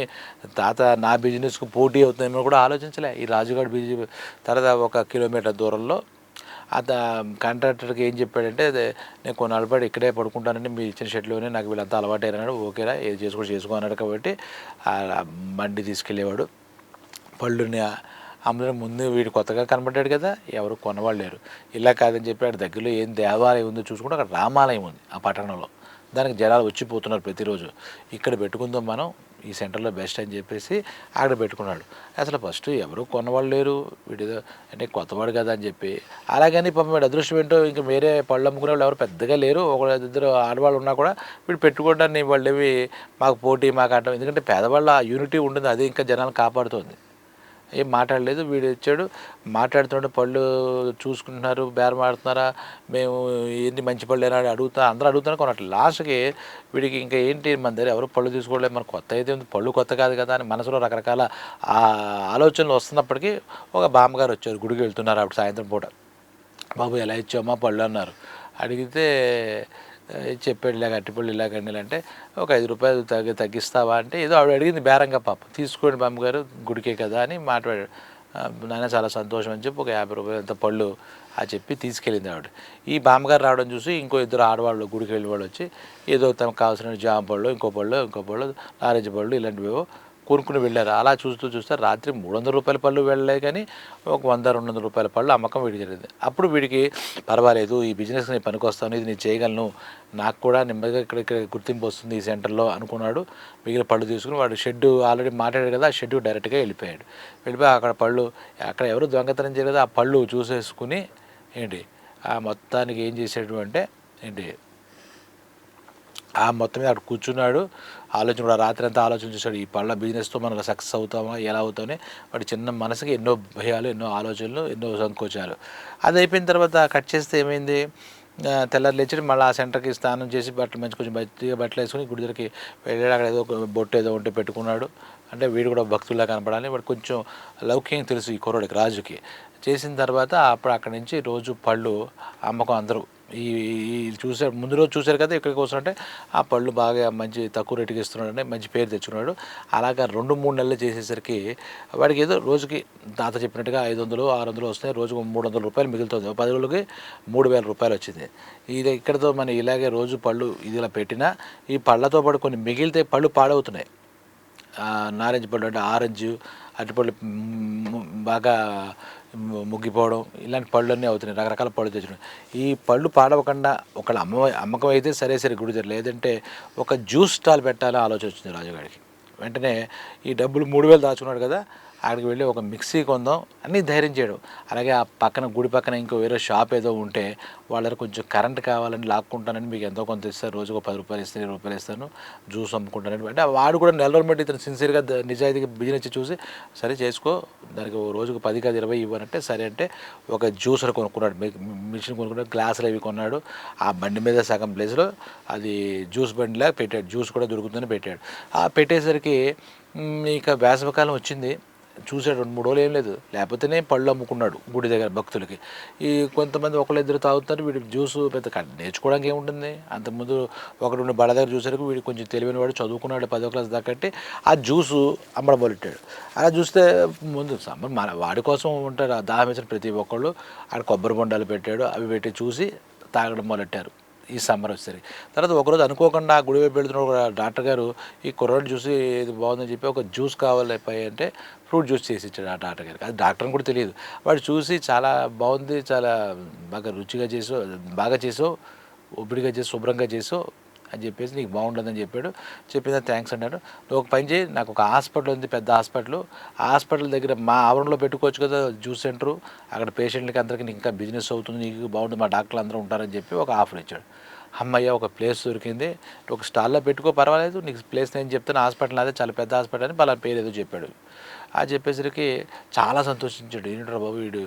తాత నా బిజినెస్కు పోటీ అవుతుందేమో కూడా ఆలోచించలే. ఈ రాజుగాడు బిజీ తర్వాత ఒక కిలోమీటర్ దూరంలో అత కాంట్రాక్టర్కి ఏం చెప్పాడంటే అదే నేను కొన్నాళ్ళ పాటు ఇక్కడే పడుకుంటానండి మీరు ఇచ్చిన షెడ్లోనే నాకు వీళ్ళంతా అలవాటు అన్నాడు ఓకేరా ఏది చేసుకో చేసుకో అన్నాడు కాబట్టి మండి బండి తీసుకెళ్ళేవాడు. పళ్ళుని అమ్మడం ముందు వీడు కొత్తగా కనబడ్డాడు కదా ఎవరు కొనవాళ్ళు లేరు. ఇలా కాదని చెప్పి ఆడ దగ్గరలో ఏం దేవాలయం ఉందో చూసుకుంటే అక్కడ రామాలయం ఉంది ఆ పట్టణంలో. దానికి జనాలు వచ్చిపోతున్నారు ప్రతిరోజు. ఇక్కడ పెట్టుకుందాం మనం ఈ సెంటర్లో బెస్ట్ అని చెప్పేసి అక్కడ పెట్టుకున్నాడు. అసలు ఫస్ట్ ఎవరు కొన్నవాళ్ళు లేరు వీడిదో అంటే కొత్తవాడు కదా అని చెప్పి. అలాగని పాపం వీడు అదృష్టం ఏంటో ఇంకా వేరే పళ్ళు అమ్ముకునే వాళ్ళు ఎవరు పెద్దగా లేరు. ఒక ఇద్దరు ఆడవాళ్ళు ఉన్నా కూడా వీడు పెట్టుకోవడాన్ని వాళ్ళేవి మాకు పోటీ మాకు అంటాం ఎందుకంటే పేదవాళ్ళ ఆ యూనిటీ ఉంటుంది అది ఇంకా జనాలు కాపాడుతుంది. ఏం మాట్లాడలేదు. వీడు వచ్చాడు. మాట్లాడుతుంటే పళ్ళు చూసుకుంటున్నారు. బేరం ఆడుతున్నారా? మేము ఏంటి మంచి పళ్ళు అని అడుగుతా అందరూ అడుగుతున్నారు. కొనట్లేదు లాస్ట్కి వీడికి ఇంకా ఏంటి మన దగ్గర ఎవరు పళ్ళు తీసుకోవట్లేదు. మన కొత్త అయితే ఉంది. పళ్ళు కొత్త కాదు కదా అని మనసులో రకరకాల ఆ ఆలోచనలు వస్తున్నప్పటికీ ఒక బామ్మగారు వచ్చారు. గుడికి వెళ్తున్నారు అప్పుడు సాయంత్రం పూట. బాబు ఎలా ఇచ్చామా పళ్ళు? అన్నారు. అడిగితే చెప్పాడు ఇలాగ అట్టిపళ్ళు ఇలాగండి అంటే ఒక ఐదు రూపాయలు తగ్గి తగ్గిస్తావా అంటే ఏదో ఆవిడ అడిగింది బేరంగా పాప. తీసుకోండి బామ్మగారు గుడికే కదా అని మాట్లాడాడు. నాయన చాలా సంతోషం అని చెప్పి ఒక యాభై రూపాయలు అంత పళ్ళు ఆ చెప్పి తీసుకెళ్ళింది ఆవిడ. ఈ బామ్మగారు రావడం చూసి ఇంకో ఇద్దరు ఆడవాళ్ళు గుడికి వెళ్ళిన వాళ్ళు వచ్చి ఏదో తమకు కావాల్సిన జామ పళ్ళు ఇంకో పళ్ళు ఇంకో పళ్ళు నారింజ పళ్ళు ఇలాంటివి కొనుక్కుని వెళ్ళారు. అలా చూస్తూ చూస్తే రాత్రి మూడు వందల రూపాయల పళ్ళు వెళ్ళలే కానీ ఒక వంద రెండు వందల రూపాయల పళ్ళు అమ్మకం వీడికి జరిగింది. అప్పుడు వీడికి పర్వాలేదు ఈ బిజినెస్ నేను పనికొస్తాను ఇది నేను చేయగలను నాకు కూడా నెమ్మదిగా ఇక్కడ ఇక్కడ గుర్తింపు వస్తుంది ఈ సెంటర్లో అనుకున్నాడు. మిగిలిన పళ్ళు తీసుకుని వాడు షెడ్ ఆల్రెడీ మాట్లాడాడు కదా ఆ షెడ్ డైరెక్ట్గా వెళ్ళిపోయాడు. వెళ్ళిపోయి అక్కడ పళ్ళు అక్కడ ఎవరు దొంగతనం చేయలేదు ఆ పళ్ళు చూసేసుకుని ఏంటి? ఆ మొత్తానికి ఏం చేసాడు అంటే ఏంటి? ఆ మొత్తం మీద అక్కడ కూర్చున్నాడు. ఆలోచన కూడా రాత్రి అంతా ఆలోచన చేశాడు. ఈ పళ్ళ బిజినెస్తో మనం సక్సెస్ అవుతామా? ఎలా అవుతామని? వాడి చిన్న మనసుకి ఎన్నో భయాలు ఎన్నో ఆలోచనలు ఎన్నో సంకోచాలు. అది అయిపోయిన తర్వాత కట్ చేస్తే ఏమైంది? ఆ, తెల్లారి లేచి మళ్ళీ ఆ సెంటర్కి స్నానం చేసి బట్టలు మంచి కొంచెం మంచిగా బట్టలు వేసుకుని గుడి దగ్గరికి వెళ్ళాడు అక్కడ ఏదో ఒక బొట్టు ఏదో ఉంటే పెట్టుకున్నాడు. అంటే వీడు కూడా భక్తుల్లా కనపడాలి. వాడు కొంచెం లౌక్యం తెలుసు ఈ కుర్రోడికి రాజుకి. చేసిన తర్వాత అప్పుడు అక్కడి నుంచి రోజు పళ్ళు అమ్మకం అందరూ ఈ ఈ చూసారు ముందు రోజు చూశారు కదా ఇక్కడికి వస్తుంటే ఆ పళ్ళు బాగా మంచి తక్కువ రేటుకి ఇస్తున్నాడు మంచి పేరు తెచ్చుకున్నాడు. అలాగా రెండు మూడు నెలలు చేసేసరికి వాడికి ఏదో రోజుకి తాత చెప్పినట్టుగా ఐదు వందలు ఆరు వందలు వస్తున్నాయి. రోజుకు మూడు వందల రూపాయలు మిగులుతుంది. పది రోజులకి మూడు వేల రూపాయలు వచ్చింది. ఇది ఇక్కడతో మనం ఇలాగే రోజు పళ్ళు ఇది ఇలా పెట్టినా ఈ పళ్ళతో పాటు కొన్ని మిగిలితే పళ్ళు పాడవుతున్నాయి. నారింజ పళ్ళు అంటే ఆరెంజ్ అరటిపళ్ళు బాగా ముగ్గిపోవడం ఇలాంటి పళ్ళు అన్నీ అవుతున్నాయి రకరకాల పళ్ళు తెచ్చుకున్నాయి ఈ పళ్ళు పాడవకుండా ఒకళ్ళ అమ్మ అమ్మకం అయితే సరే సరే గుడి దగ్గర లేదంటే ఒక జ్యూస్ స్టాల్ పెట్టాలని ఆలోచన వచ్చింది రాజుగారికి వెంటనే ఈ డబ్బులు మూడు వేలు దాచుకున్నాడు కదా అక్కడికి వెళ్ళి ఒక మిక్సీ కొందాం అన్నీ ధైర్యం చేయడం. అలాగే ఆ పక్కన గుడి పక్కన ఇంకో వేరే షాప్ ఏదో ఉంటే వాళ్ళకి కొంచెం కరెంట్ కావాలని లాక్కుంటానని మీకు ఎంతో కొంత ఇస్తారు. రోజుకు ఒక పది రూపాయలు ఇస్తాను ఇరవై రూపాయలు ఇస్తాను జ్యూస్ అమ్ముకుంటానని. అంటే వాడు కూడా నెల రోజులు బట్టి ఇతను సిన్సియర్గా నిజాయితీగా బిజినెస్ చూసి సరే చేసుకో దానికి రోజుకు పది కాదు ఇరవై ఇవ్వనంటే సరే అంటే ఒక జ్యూసర్ కొనుక్కున్నాడు. మిషన్ కొనుక్కున్నాడు గ్లాసులు అవి కొన్నాడు. ఆ బండి మీద సగం ప్లేస్లో అది జ్యూస్ బండిలా పెట్టాడు. జ్యూస్ కూడా దొరుకుతుందని పెట్టాడు. ఆ పెట్టేసరికి ఇక వేసవికాలం వచ్చింది. చూసాడు రెండు మూడు రోజులు ఏం లేదు. లేకపోతేనే పళ్ళు అమ్ముకున్నాడు గుడి దగ్గర భక్తులకి. ఈ కొంతమంది ఒకళ్ళు ఇద్దరు తాగుతారు వీడి జ్యూస్ పెద్ద నేర్చుకోవడానికి ఏముంటుంది? అంతకుముందు ఒకడు రెండు బడ దగ్గర చూసరికి వీడు కొంచెం తెలివైన వాడు చదువుకున్నాడు పదో క్లాస్ దాకా ఆ జ్యూసు అమ్మడం మొదలెట్టాడు అలా చూస్తే ముందు సమ్మర్ మన వాడి కోసం ఉంటారు ఆ దాహం వేసిన ప్రతి ఒక్కళ్ళు. ఆడ కొబ్బరి బొండాలు పెట్టాడు అవి పెట్టి చూసి తాగడం మొదలెట్టారు. ఈ సమ్మర్ వచ్చేసరికి. తర్వాత ఒకరోజు అనుకోకుండా ఆ గుడి వైపు వెళ్తున్న ఒక డాక్టర్ గారు ఈ కుర్రాడిని చూసి ఇది బాగుందని చెప్పి ఒక జ్యూస్ కావాలి పై అంటే ఫ్రూట్ జ్యూస్ చేసి ఇచ్చాడు ఆ డాక్టర్ గారికి. అది డాక్టర్ని కూడా తెలియదు. వాడు చూసి చాలా బాగుంది చాలా బాగా రుచిగా చేసో బాగా చేసో ఒబ్బిడిగా చేసి శుభ్రంగా చేసో అని చెప్పేసి నీకు బాగుండదని చెప్పాడు. చెప్పిన థ్యాంక్స్ అన్నాడు. నువ్వు ఒక పని చేయి నాకు ఒక హాస్పిటల్ ఉంది పెద్ద హాస్పిటల్. హాస్పిటల్ దగ్గర మా ఆవరణలో పెట్టుకోవచ్చు కదా జ్యూస్ సెంటరు. అక్కడ పేషెంట్లకి అందరికీ నీకు ఇంకా బిజినెస్ అవుతుంది నీకు బాగుంటుంది మా డాక్టర్లు అందరూ ఉంటారని చెప్పి ఒక ఆఫర్ ఇచ్చాడు. అమ్మయ్య ఒక ప్లేస్ దొరికింది. ఒక స్టాల్లో పెట్టుకో పర్వాలేదు. నీకు ప్లేస్ నేను చెప్తాను హాస్పిటల్ అదే చాలా పెద్ద హాస్పిటల్ అని పలా పేరు ఏదో చెప్పాడు. అది చెప్పేసరికి చాలా సంతోషించాడు. ఏంటరా బాబు వీడు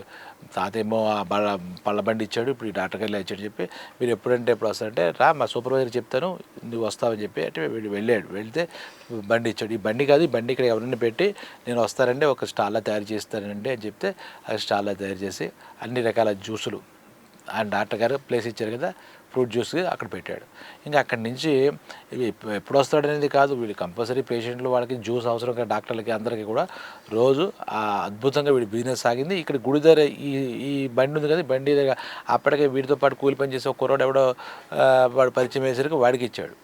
తాతేమో ఆ బళ్ళ పళ్ళ బండి ఇచ్చాడు ఇప్పుడు ఈ డాక్టర్ గారు ఇచ్చాడు చెప్పి మీరు ఎప్పుడంటే ఎప్పుడు వస్తారంటే రా మా సూపర్వైజర్ చెప్తాను నువ్వు వస్తావని చెప్పి అంటే వీడు వెళ్ళాడు. వెళ్తే బండి ఇచ్చాడు. ఈ బండి కాదు ఈ బండి ఇక్కడ ఎవరైనా పెట్టి నేను వస్తారంటే ఒక స్టాల్లో తయారు చేస్తానండి అని చెప్తే ఆ స్టాల్లో తయారు చేసి అన్ని రకాల జ్యూసులు ఆయన డాక్టర్ గారు ప్లేస్ ఇచ్చారు కదా ఫ్రూట్ జ్యూస్ అక్కడ పెట్టాడు. ఇంకా అక్కడి నుంచి ఎప్పుడు వస్తాడనేది కాదు. వీళ్ళు కంపల్సరీ పేషెంట్లు వాళ్ళకి జ్యూస్ అవసరం కానీ డాక్టర్లకి అందరికీ కూడా. రోజు అద్భుతంగా వీడి బిజినెస్ సాగింది. ఇక్కడ గుడి దగ్గర ఈ ఈ బండి ఉంది కదా బండి దగ్గర అప్పటికే వీడితో పాటు కూలి పని చేసే ఒక కుర్రాడు ఎవడో వాడు పరిచయం వేసరికి వాడికి ఇచ్చాడు.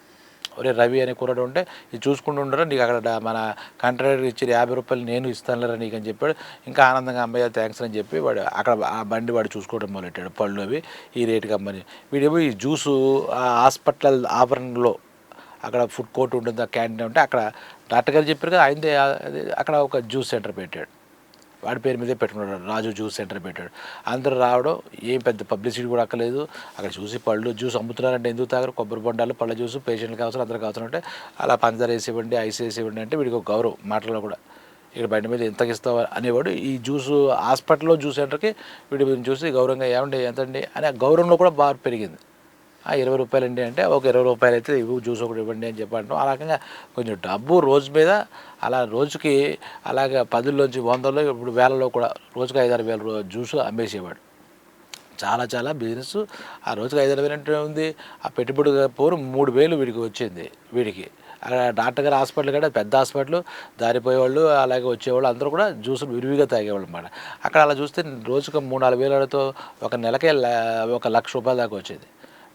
ఒరే రవి అనే కూరడు ఉంటే ఇది చూసుకుంటూ ఉండరా నీకు అక్కడ మన కాంట్రాక్టర్ ఇచ్చి యాభై రూపాయలు నేను ఇస్తానులేరా నీకు అని చెప్పాడు. ఇంకా ఆనందంగా అమ్మయ్య థ్యాంక్స్ అని చెప్పి వాడు అక్కడ ఆ బండి వాడు చూసుకోవడం మొదలెట్టాడు పళ్ళు అవి ఈ రేటుకి అమ్మని వీడేమో ఈ జ్యూసు ఆ హాస్పిటల్ ఆవరణలో అక్కడ ఫుడ్ కోర్ట్ ఉంటుంది ఆ క్యాంటీన్ ఉంటే అక్కడ డాక్టర్ గారు చెప్పారు కదా ఆయనదే అక్కడ ఒక జ్యూస్ సెంటర్ పెట్టాడు. వాడి పేరు మీదే పెట్టుకున్నాడు. రాజు జ్యూస్ సెంటర్ పెట్టాడు. అందరూ రావడం ఏం పెద్ద పబ్లిసిటీ కూడా అక్కలేదు అక్కడ చూసి పళ్ళు జ్యూస్ అమ్ముతున్నారంటే ఎందుకు తాగరు? కొబ్బరి బొండాలు పళ్ళ జ్యూస్ పేషెంట్కి అవసరం అందరికి అవసరం అంటే అలా పంచదార వేసి ఇవ్వండి ఐస్ వేసి ఇవ్వండి అంటే వీడికి ఒక గౌరవం మాటల్లో కూడా. ఇక్కడ బండి మీద ఎంతకి ఇస్తావు అనేవాడు ఈ జ్యూస్ హాస్పిటల్లో జ్యూస్ సెంటర్కి వీడి చూసి గౌరవంగా ఏమండి ఎంతండి అని ఆ గౌరవంలో కూడా బాగా పెరిగింది. ఆ ఇరవై రూపాయలు రూపాయలండి అంటే ఒక ఇరవై రూపాయలు అయితే ఇవ్వు జ్యూస్ ఒకటి ఇవ్వండి అని చెప్పంటాం ఆ రకంగా కొంచెం డబ్బు రోజు మీద అలా రోజుకి అలాగే పదుల్లోంచి వందల్లో ఇప్పుడు వేలలో కూడా రోజుకి ఐదారు వేల జ్యూస్ అమ్మేసేవాడు. చాలా చాలా బిజినెస్ ఆ రోజుకి ఐదారు వేలు అంటే ఉంది ఆ పెట్టుబడి పోరు మూడు వేలు వీడికి వచ్చింది వీడికి. అక్కడ డాక్టర్ గారు హాస్పిటల్ కూడా పెద్ద హాస్పిటల్ దారిపోయేవాళ్ళు అలాగే వచ్చేవాళ్ళు అందరూ కూడా జ్యూసులు విరివిగా తాగేవాళ్ళు అనమాట అక్కడ అలా చూస్తే రోజుకు మూడు నాలుగు వేలతో ఒక నెలకే ఒక లక్ష రూపాయల దాకా వచ్చేది.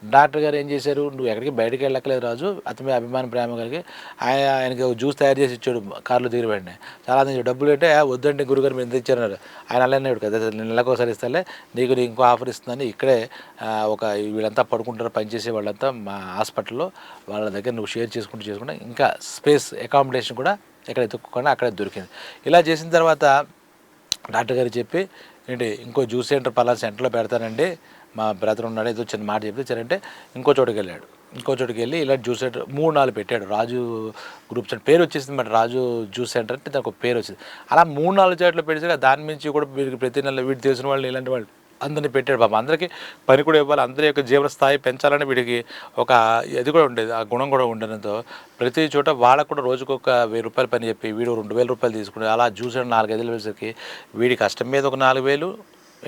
డాక్టర్ గారు ఏం చేశారు? నువ్వు ఎక్కడికి బయటకు వెళ్ళక్కలేదు రాజు. అతని మీద అభిమాన ప్రేమ కలిగి ఆయన ఆయనకి జ్యూస్ తయారు చేసి ఇచ్చాడు కార్లో దిగిన వెంటనే. చాలా మంది డబ్బులు అంటే వద్దంటే వద్దండి గురుగారు మీరు ఎంత ఇచ్చారు ఆయన అలానే కదా నెలకు ఒకసారి ఇస్తాలే. నీకు ఇంకో ఆఫర్ ఇస్తుందని ఇక్కడే ఒక వీళ్ళంతా పడుకుంటారు పనిచేసే వాళ్ళంతా మా హాస్పిటల్లో వాళ్ళ దగ్గర నువ్వు షేర్ చేసుకుంటూ చేసుకుంటా ఇంకా స్పేస్ అకామిడేషన్ కూడా ఎక్కడ ఎత్తుక్కోకుండా అక్కడే దొరికింది. ఇలా చేసిన తర్వాత డాక్టర్ గారు చెప్పి ఏంటి ఇంకో జ్యూస్ సెంటర్ పలానా సెంటర్లో పెడతానండి. మా బ్రదర్ ఉన్నాడు ఏదో చిన్న మాట చెప్తే సరంటే ఇంకో చోటుకి వెళ్ళాడు. ఇంకో చోటుకి వెళ్ళి ఇలా జ్యూస్ సెంటర్ మూడు నాలుగు పెట్టాడు. రాజు గ్రూప్ సెంటర్ పేరు వచ్చేసింది మరి రాజు జ్యూస్ సెంటర్ అంటే దానికి ఒక పేరు వచ్చింది అలా మూడు నాలుగు చోట్ల పెడితే దాని నుంచి కూడా వీరికి ప్రతి నెల వీటి తెలిసిన వాళ్ళు ఇలాంటి వాళ్ళు అందరినీ పెట్టాడు. బాబు అందరికీ పని కూడా ఇవ్వాలి అందరి యొక్క జీవన స్థాయి పెంచాలని వీడికి ఒక ఇది కూడా ఉండేది ఆ గుణం కూడా ఉండడంతో ప్రతి చోట వాళ్ళకు కూడా రోజుకు ఒక వెయ్యి రూపాయలు పని చెప్పి వీడు రెండు వేల రూపాయలు తీసుకుని అలా జ్యూస్ నాలుగైదు ఐదు వేసరికి వీడి కష్టం మీద ఒక నాలుగు వేలు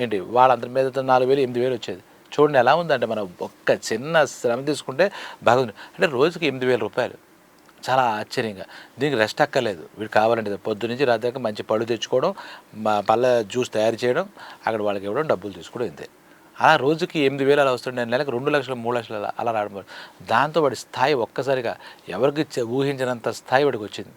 ఏంటి వాళ్ళందరి మీద నాలుగు వేలు ఎనిమిది వేలు వచ్చేది. చూడండి ఎలా ఉందంటే మనం ఒక్క చిన్న శ్రమ తీసుకుంటే బాగుంది. అంటే రోజుకి ఎనిమిది వేల రూపాయలు. చాలా ఆశ్చర్యంగా. దీనికి రెస్ట్ అక్కర్లేదు. వీడు కావాలంటే పొద్దు నుంచి రాత్రి దాకా మంచి పళ్ళు తెచ్చుకోవడం మా పళ్ళ జ్యూస్ తయారు చేయడం అక్కడ వాళ్ళకి ఇవ్వడం డబ్బులు తీసుకోవడం ఇంతే. అలా రోజుకి ఎనిమిది వేలు అలా వస్తుండే నెలకు రెండు లక్షలు మూడు లక్షలు అలా రావడం. దాంతో వాడి స్థాయి ఒక్కసారిగా ఎవరికి ఊహించినంత స్థాయి వాడికి వచ్చింది.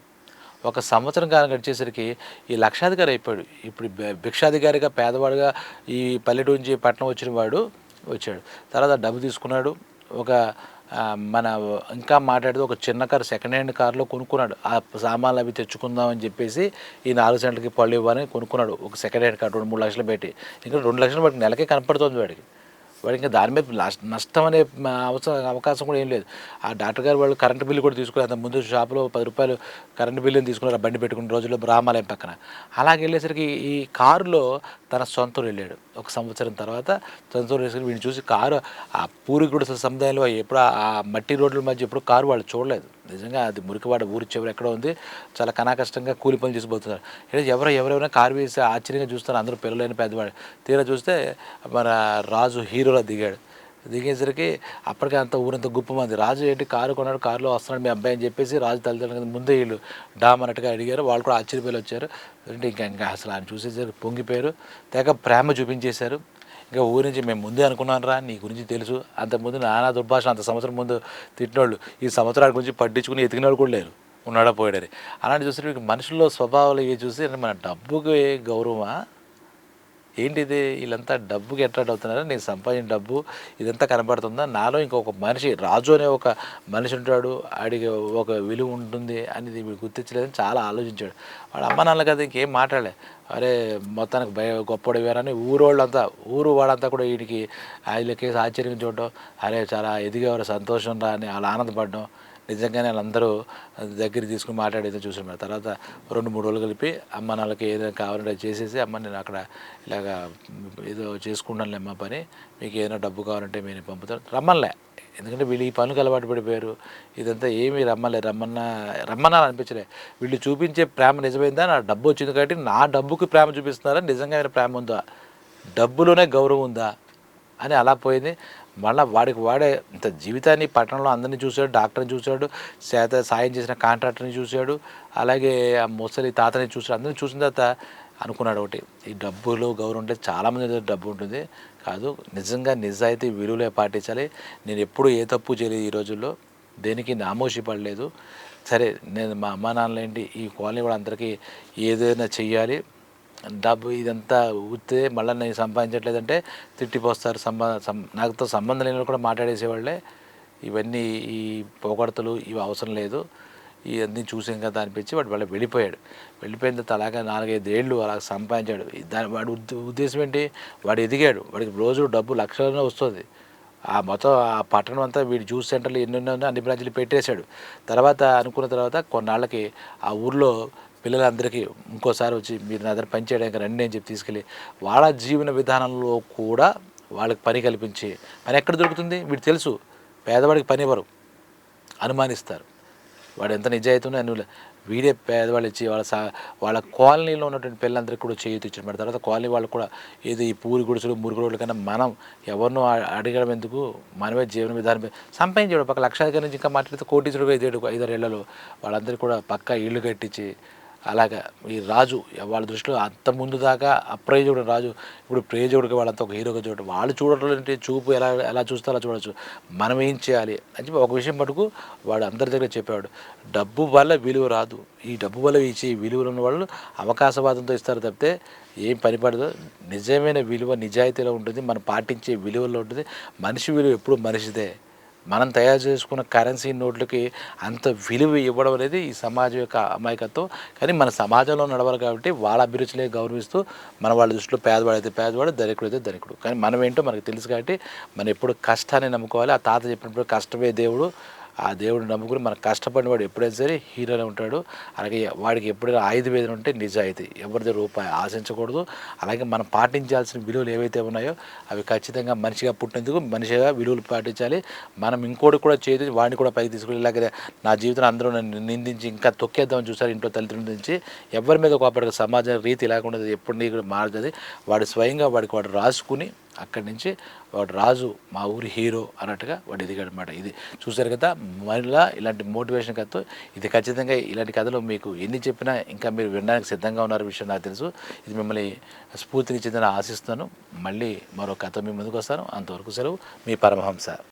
ఒక సంవత్సరం కాలం గడిచేసరికి ఈ లక్షాధికారి అయిపోయాడు. ఇప్పుడు భిక్షాధికారిగా పేదవాడుగా ఈ పల్లెటూరు నుంచి పట్టణం వచ్చిన వాడు వచ్చాడు. తర్వాత డబ్బు తీసుకున్నాడు. ఒక మన ఇంకా మాట్లాడితే ఒక చిన్న కారు సెకండ్ హ్యాండ్ కార్లో కొనుక్కున్నాడు. ఆ సామాన్లు అవి తెచ్చుకుందామని చెప్పేసి ఈ నాలుగు సెంట్లకి పళ్ళు ఇవ్వాలని కొనుక్కున్నాడు. ఒక సెకండ్ హ్యాండ్ కార్ రెండు మూడు లక్షలు పెట్టి. ఇంకా రెండు లక్షలు వాడికి నెలకే కనపడుతుంది వాడికి. వాడు ఇంకా దాని మీద నష్ట- నష్టం అనే అవసరం అవకాశం కూడా ఏం లేదు. ఆ డాక్టర్ గారు వాళ్ళు కరెంట్ బిల్లు కూడా తీసుకుని అంత ముందు షాపులో పది రూపాయలు కరెంట్ బిల్లు తీసుకున్నారు. బండి పెట్టుకున్న రోజుల్లో రామాలయం పక్కన. అలాగే వెళ్ళేసరికి ఈ కారులో తన సొంతూరు వెళ్ళాడు. ఒక సంవత్సరం తర్వాత సొంతూరు వేసుకుని వీడిని చూసి కారు ఆ పూర్వీకుడు సముదాయంలో ఎప్పుడు ఆ- మట్టి రోడ్ల మధ్య ఎప్పుడు కారు వాళ్ళు చూడలేదు. నిజంగా అది మురికివాడ ఊరి చివరి ఎక్కడ ఉంది. చాలా కనాకష్టంగా కూలి పనులు చేసిపోతున్నారు ఇక్కడ ఎవరో ఎవరెవరైనా కారు వేసి ఆశ్చర్యంగా చూస్తారు అందరూ పిల్లలైన పెద్దవాడు తీరా చూస్తే మన రాజు హీరో హీరోలో దిగాడు. దిగేసరికి అప్పటికే అంత ఊరంతా గుప్ప మంది రాజు ఏంటి? కారు కొన్నాడు కారులో వస్తున్నాడు మీ అబ్బాయి అని చెప్పేసి రాజు తల్లిదండ్రుల ముందే వీళ్ళు డామ్ అన్నట్టుగా అడిగారు. వాళ్ళు కూడా ఆశ్చర్యపోయి వచ్చారు. అంటే ఇంకా ఇంకా అసలు ఆయన చూసేసరికి పొంగిపోయారు. తెగ ప్రేమ చూపించేశారు. ఇంకా ఊరి నుంచి మేము ముందే అనుకున్నాను రా నీ గురించి తెలుసు. అంత ముందు నానా దుర్భాష అంత సంవత్సరం ముందు తిట్టినోళ్ళు. ఈ సంవత్సరాల గురించి పట్టించుకుని ఎతికిన వాళ్ళు కూడా లేరు. ఉన్నాడా పోయాడని. అలాంటి చూస్తే మనుషుల్లో స్వభావాలు ఇవి చూసి మన డబ్బుకి గౌరవమా? ఏంటిది? వీళ్ళంతా డబ్బుకి అట్రాక్ట్ అవుతున్నారా? నేను సంపాదించిన డబ్బు ఇదంతా కనబడుతుందా? నాలో ఇంకొక మనిషి రాజు అనే ఒక మనిషి ఉంటాడు. ఆడికి ఒక విలువ ఉంటుంది అనేది మీరు గుర్తించలేదని చాలా ఆలోచించాడు. వాడు అమ్మ నాన్న కదా ఇంకేం మాట్లాడలే. అరే మొత్తానికి భయ గొప్పడు వేరని ఊరోళ్ళంతా ఊరు వాడంతా కూడా వీడికి వీళ్ళకేసి ఆశ్చర్యం చూడడం అరే చాలా ఎదిగేవారు సంతోషం రా అని వాళ్ళు ఆనందపడడం నిజంగానే వాళ్ళందరూ దగ్గర తీసుకుని మాట్లాడేది చూసాను తర్వాత రెండు మూడు రోజులు కలిపి అమ్మ నాన్నలకి ఏదైనా కావాలంటే అది చేసేసి అమ్మ నేను అక్కడ ఇలాగా ఏదో చేసుకుంటానులే అమ్మ పని మీకు ఏదైనా డబ్బు కావాలంటే నేను పంపుతాను రమ్మన్లే. ఎందుకంటే వీళ్ళు ఈ పనులకు అలవాటు పడిపోయారు. ఇదంతా ఏమీ రమ్మలే రమ్మన్నా రమ్మన్నా అనిపించలే. వీళ్ళు చూపించే ప్రేమ నిజమైందా? నా డబ్బు వచ్చింది కాబట్టి నా డబ్బుకి ప్రేమ చూపిస్తున్నారా? నిజంగా ఏమైనా ప్రేమ ఉందా? డబ్బులోనే గౌరవం ఉందా? అని అలా పోయింది. మళ్ళీ వాడికి వాడే ఇంత జీవితాన్ని పట్టణంలో అందరినీ చూశాడు డాక్టర్ని చూశాడు చేత సాయం చేసిన కాంట్రాక్టర్ని చూశాడు అలాగే ఆ ముసలి తాతని చూశాడు అందరిని చూసిన తర్వాత అనుకున్నాడు ఒకటి ఈ డబ్బులు గౌరవం ఉంటే చాలామంది దగ్గర డబ్బు ఉంటుంది. కాదు నిజంగా నిజాయితీ విలువలే పాటించాలి. నేను ఎప్పుడు ఏ తప్పు చేయలేదు ఈ రోజుల్లో దేనికి నామోషి పడలేదు. సరే నేను మా అమ్మా నాన్నలేంటి ఈ కాలనీ కూడా అందరికీ ఏదైనా చెయ్యాలి. డబ్బు ఇదంతా ఊతే మళ్ళీ నేను సంపాదించట్లేదంటే తిట్టిపోస్తారు. సంబ నాకుతో సంబంధం లేని వాళ్ళు కూడా మాట్లాడేసేవాళ్ళే. ఇవన్నీ ఈ పొగడతలు ఇవి అవసరం లేదు. ఇవన్నీ చూసాం కదా అనిపించి వాడు వాళ్ళ వెళ్ళిపోయాడు. వెళ్ళిపోయిన తర్వాత అలాగే నాలుగైదు ఏళ్ళు అలా సంపాదించాడు. దాని వాడి ఉద్దేశం ఏంటి? వాడు ఎదిగాడు. వాడికి రోజు డబ్బు లక్షలనే వస్తుంది. ఆ మొత్తం ఆ పట్టణం అంతా వీడి జ్యూస్ సెంటర్లు ఎన్నెన్నో అన్ని బ్రాంచ్లు పెట్టేశాడు. తర్వాత అనుకున్న తర్వాత కొన్నాళ్ళకి ఆ ఊర్లో పిల్లలందరికీ ఇంకోసారి వచ్చి మీరు నా దగ్గర పని చేయడానికి రండి అని చెప్పి తీసుకెళ్ళి వాళ్ళ జీవన విధానంలో కూడా వాళ్ళకి పని కల్పించి పని ఎక్కడ దొరుకుతుంది? వీడు తెలుసు పేదవాడికి పని ఇవ్వరు అనుమానిస్తారు. వాడు ఎంత నిజాయితీ ఉన్నా అన్ని వీడే పేదవాళ్ళు ఇచ్చి వాళ్ళ సా వాళ్ళ కాలనీలో ఉన్నటువంటి పిల్లలందరికీ కూడా చేయి ఇచ్చిన మరి తర్వాత కాలనీ వాళ్ళు కూడా ఏదో ఈ పూరి గుడిసెలు మురుగు రోడ్ల కన్నా మనం ఎవరినో అడగడం ఎందుకు? మనమే జీవన విధానం మీద సంపాదించాడు పక్క లక్షాధికారి నుంచి ఇంకా మాట్లాడితే కోటీశ్వరుడు ఐదేడు ఐదారు ఏళ్ళలో వాళ్ళందరికీ కూడా పక్కా ఇల్లు కట్టించి అలాగా ఈ రాజు వాళ్ళ దృష్టిలో అంత ముందు దాకా అప్రయోజకుడు రాజు ఇప్పుడు ప్రయోజకుడికి వాళ్ళంతా ఒక హీరోగా చూడటం. వాళ్ళు చూడటం చూపు ఎలా ఎలా చూస్తే అలా చూడొచ్చు. మనం ఏం చేయాలి అని చెప్పి ఒక విషయం మటుకు వాడు అందరి దగ్గర చెప్పాడు డబ్బు వల్ల విలువ రాదు. ఈ డబ్బు వల్ల ఇచ్చే విలువలు ఉన్న వాళ్ళు అవకాశవాదంతో ఇస్తారు తప్పితే ఏం పని పడదు. నిజమైన విలువ నిజాయితీలో ఉంటుంది. మనం పాటించే విలువలో ఉంటుంది. మనిషి విలువ ఎప్పుడు మనిషిదే. మనం తయారు చేసుకున్న కరెన్సీ నోట్లకి అంత విలువ ఇవ్వడం అనేది ఈ సమాజం యొక్క అమాయకత్వం. కానీ మన సమాజంలో నడవాలి కాబట్టి వాళ్ళ అభిరుచులే గౌరవిస్తూ మన వాళ్ళ దృష్టిలో పేదవాడు అయితే పేదవాడు ధనికుడు అయితే ధనికుడు కానీ మనం ఏంటో మనకు తెలుసు కాబట్టి మనం ఎప్పుడు కష్టాన్ని నమ్ముకోవాలి. ఆ తాత చెప్పినప్పుడు కష్టమే దేవుడు ఆ దేవుడు నమ్ముకుని మనకు కష్టపడిన వాడు ఎప్పుడైనా సరే హీరోనే ఉంటాడు. అలాగే వాడికి ఎప్పుడైనా ఆయుధ వేదన ఉంటే నిజాయితీ. ఎవరిది రూపాయి ఆశించకూడదు. అలాగే మనం పాటించాల్సిన విలువలు ఏవైతే ఉన్నాయో అవి ఖచ్చితంగా మనిషిగా పుట్టినందుకు మనిషిగా విలువలు పాటించాలి. మనం ఇంకోటి కూడా చేసి వాడిని కూడా పైకి తీసుకుని ఇలాగే నా జీవితం అందరూ నన్ను నిందించి ఇంకా తొక్కేద్దామని చూసారు ఇంట్లో తల్లిదండ్రుల నుంచి. ఎవరి మీద కోపడక సమాజం రీతి ఇలాగుండదు. ఎప్పుడు నీకు మారుతుంది వాడు స్వయంగా వాడికి వాడు రాసుకుని అక్కడి నుంచి వాడు రాజు మా ఊరి హీరో అన్నట్టుగా వాడు ఎదిగాడు అనమాట ఇది చూశారు కదా మళ్ళా ఇలాంటి మోటివేషన్ కథతో ఇది ఖచ్చితంగా ఇలాంటి కథలు మీకు ఎన్ని చెప్పినా ఇంకా మీరు వినడానికి సిద్ధంగా ఉన్నారు విషయం నాకు తెలుసు. ఇది మిమ్మల్ని స్ఫూర్తినిచ్చిందని ఆశిస్తున్నాను. మళ్ళీ మరో కథ మీ ముందుకు వస్తాను. అంతవరకు సెలవు. మీ పరమహంస.